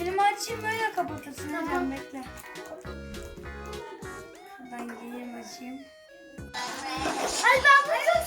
Filmi açayım böyle kapatırsın. Tamam. Tamam. Bekle. Şuradan geleyim açayım. Ay ben bunu çok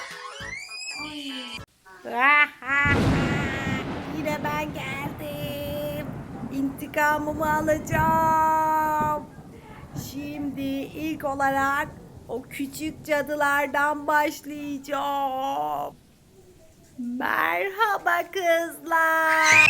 İntikamımı alacağım. Şimdi ilk olarak o küçük cadılardan başlayacağım. Merhaba kızlar.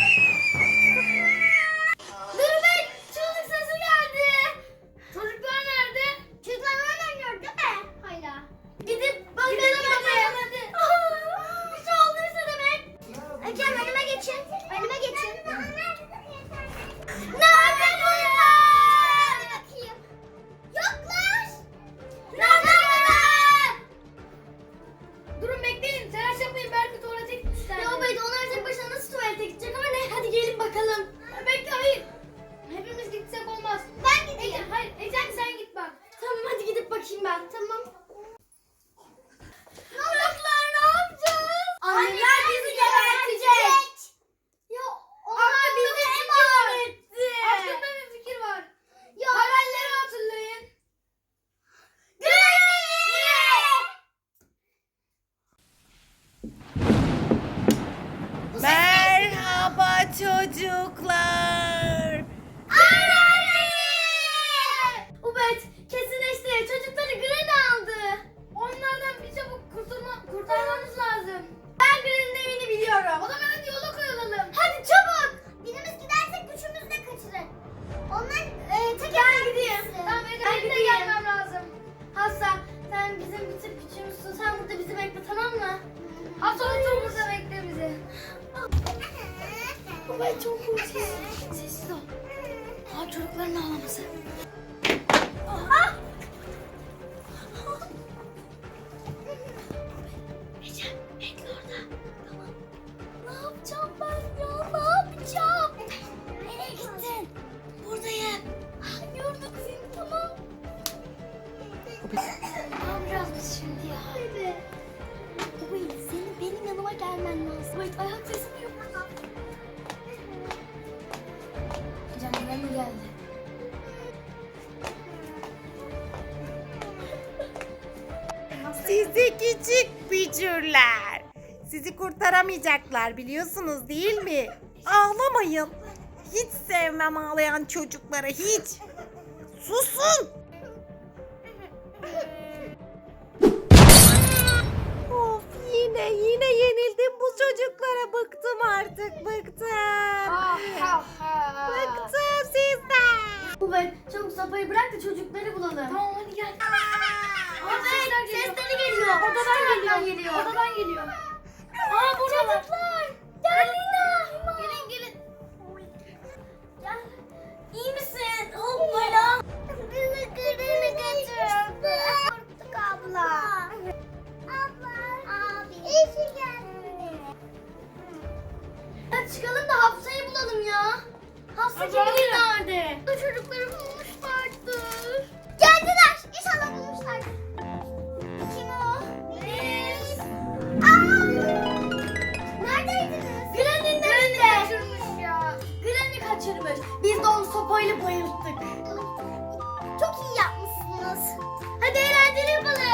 Tuvalete gidecek ama ne? Hadi gelin bakalım. Çocuklar. Ubet kesinleşti. Çocukları Granny aldı. Onlardan bir çabuk kurtulma, kurtarmamız lazım. Ben çok korkuyorum. Sessiz ol. Aa çocukların ağlaması. Ah! Bekle orada. Tamam. Ne yapacağım ben ya? Ne yapacağım? Nereye gittin? Buradayım. Ah, seni tamam. Ne yapacağız biz şimdi ya? Evet. Wait, senin benim yanıma gelmen lazım. Wait, ayak sesim Granny geldi. Sizi küçük bücürler. Sizi kurtaramayacaklar biliyorsunuz değil mi? Ağlamayın. Hiç sevmem ağlayan çocukları hiç. Susun. Of yine yine yenildim bu çocuklara bıktım artık bıktım. Bıktım sizden. Ubet, çabuk sopayı bırak da çocukları bulalım. Tamam hadi gel. Evet, sesleri geliyor. Odadan geliyor. geliyor. Odadan geliyor. Aa buradalar. sıcağını nerede? Bu çocukları bulmuşlardır. Geldiler. İnşallah bulmuşlardır. Kim o? Biz. Aa! Neredeydiniz? Granny'nin evinde. kaçırmış ya. Granny kaçırmış. Biz de onu sopayla bayılttık. Çok iyi yapmışsınız. Hadi eğlenceli yapalım.